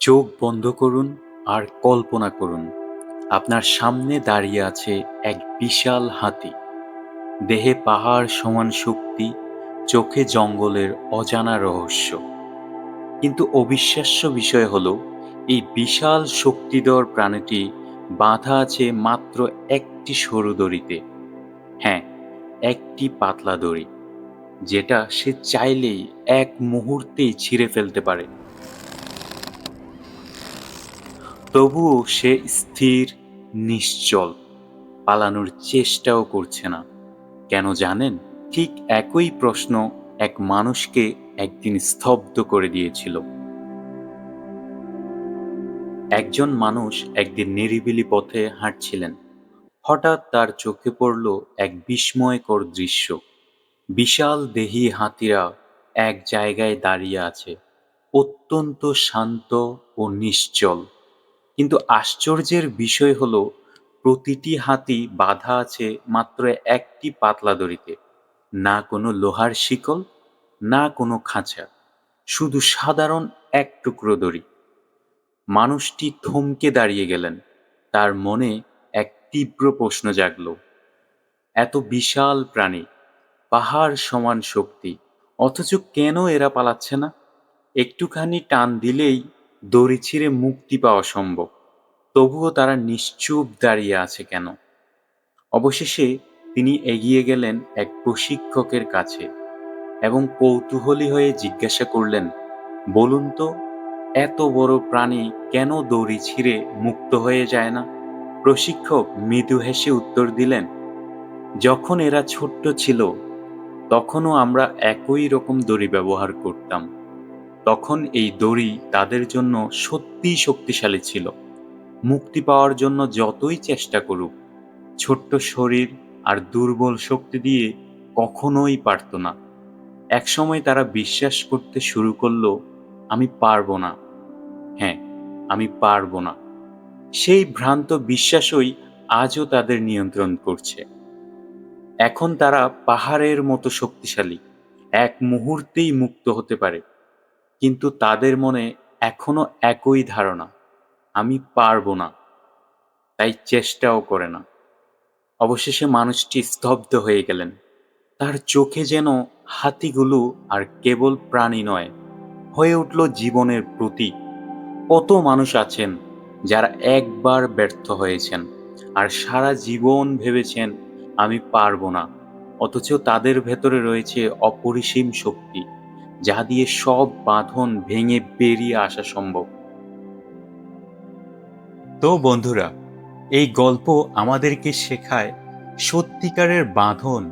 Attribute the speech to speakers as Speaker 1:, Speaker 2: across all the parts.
Speaker 1: চোখ বন্ধ করুন আর কল্পনা করুন। আপনার সামনে দাঁড়িয়ে আছে এক বিশাল হাতি। দেহে পাহাড় সমান শক্তি, চোখে জঙ্গলের অজানা রহস্য। কিন্তু অবিশ্বাস্য বিষয় হলো, এই বিশাল শক্তিধর প্রাণীটি বাঁধা আছে মাত্র একটি সরু দড়িতে। হ্যাঁ একটি পাতলা দড়ি, যেটা সে চাইলেই এক মুহূর্তেই ছিঁড়ে ফেলতে পারে। তবুও সে স্থির, নিশ্চল, পালানোর চেষ্টাও করছে না। কেন জানেন? ঠিক একই প্রশ্ন এক মানুষকে একদিন স্তব্ধ করে দিয়েছিল। একজন মানুষ একদিন নিরিবিলি পথে হাঁটছিলেন। হঠাৎ তার চোখে পড়ল এক বিস্ময়কর দৃশ্য। বিশাল দেহি হাতিরা এক জায়গায় দাঁড়িয়ে আছে, অত্যন্ত শান্ত ও নিশ্চল। কিন্তু আশ্চর্যের বিষয় হলো, প্রতিটি হাতি বাঁধা আছে মাত্র একটি পাতলা দড়িতে, না কোনো লোহার শিকল, না কোনো খাঁচা, শুধু সাধারণ এক টুকরো দড়ি। মানুষটি থমকে দাঁড়িয়ে গেলেন, তার মনে এক তীব্র প্রশ্ন জাগল। এত বিশাল প্রাণী, পাহাড় সমান শক্তি, অথচ কেন এরা পালাচ্ছে না? একটুখানি টান দিলেই দড়ি ছিঁড়ে মুক্তি পাওয়া সম্ভব। তবুও তারা নিশ্চুপ দাঁড়িয়ে আছে কেন? অবশেষে তিনি এগিয়ে গেলেন এক প্রশিক্ষকের কাছে এবং কৌতূহলী হয়ে জিজ্ঞাসা করলেন, বলুন তো, এত বড় প্রাণী কেন দড়ি ছিঁড়ে মুক্ত হয়ে যায় না? প্রশিক্ষক মৃদু হেসে উত্তর দিলেন, যখন এরা ছোট্ট ছিল, তখনও আমরা একই রকম দড়ি ব্যবহার করতাম। তখন এই দড়ি তাদের জন্য সত্যিই শক্তিশালী ছিল। মুক্তি পাওয়ার জন্য যতই চেষ্টা করুক, ছোট্ট শরীর আর দুর্বল শক্তি দিয়ে কখনোই পারত না। একসময় তারা বিশ্বাস করতে শুরু করল, আমি পারব না। হ্যাঁ আমি পারব না। সেই ভ্রান্ত বিশ্বাসই আজও তাদের নিয়ন্ত্রণ করছে। এখন তারা পাহাড়ের মতো শক্তিশালী, এক মুহূর্তেই মুক্ত হতে পারে। কিন্তু তাদের মনে এখনও একই ধারণা, আমি পারব না। তাই চেষ্টাও করে না। অবশেষে মানুষটি স্তব্ধ হয়ে গেলেন। তার চোখে যেন হাতিগুলো আর কেবল প্রাণী নয়, হয়ে উঠল জীবনের প্রতীক। কত মানুষ আছেন যারা একবার ব্যর্থ হয়েছেন আর সারা জীবন ভেবেছেন, আমি পারব না, অথচ তাদের ভেতরে রয়েছে অপরিসীম শক্তি। যা দিয়ে সব বাঁধন ভেঙে বেরিয়ে আসা সম্ভব। তো বন্ধুরা, এই গল্প আমাদেরকে শেখায় সত্যিকারের বাঁধন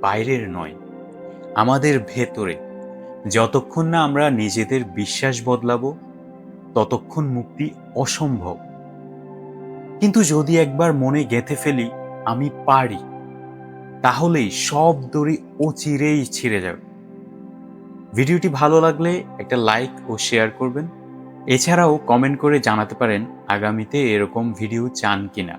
Speaker 1: বাইরের নয়, আমাদের ভেতরে। যতক্ষণ না আমরা নিজেদের বিশ্বাস বদলাবো, ততক্ষণ মুক্তি অসম্ভব। কিন্তু যদি একবার মনে গেঁথে ফেলি, আমি পারি, তাহলেই সব দড়ি অচিরেই ছিঁড়ে যাবে। ভিডিওটি ভালো লাগলে একটা লাইক ও শেয়ার করবেন। এছাড়াও কমেন্ট করে জানাতে পারেন আগামীতে এরকম ভিডিও চান কিনা।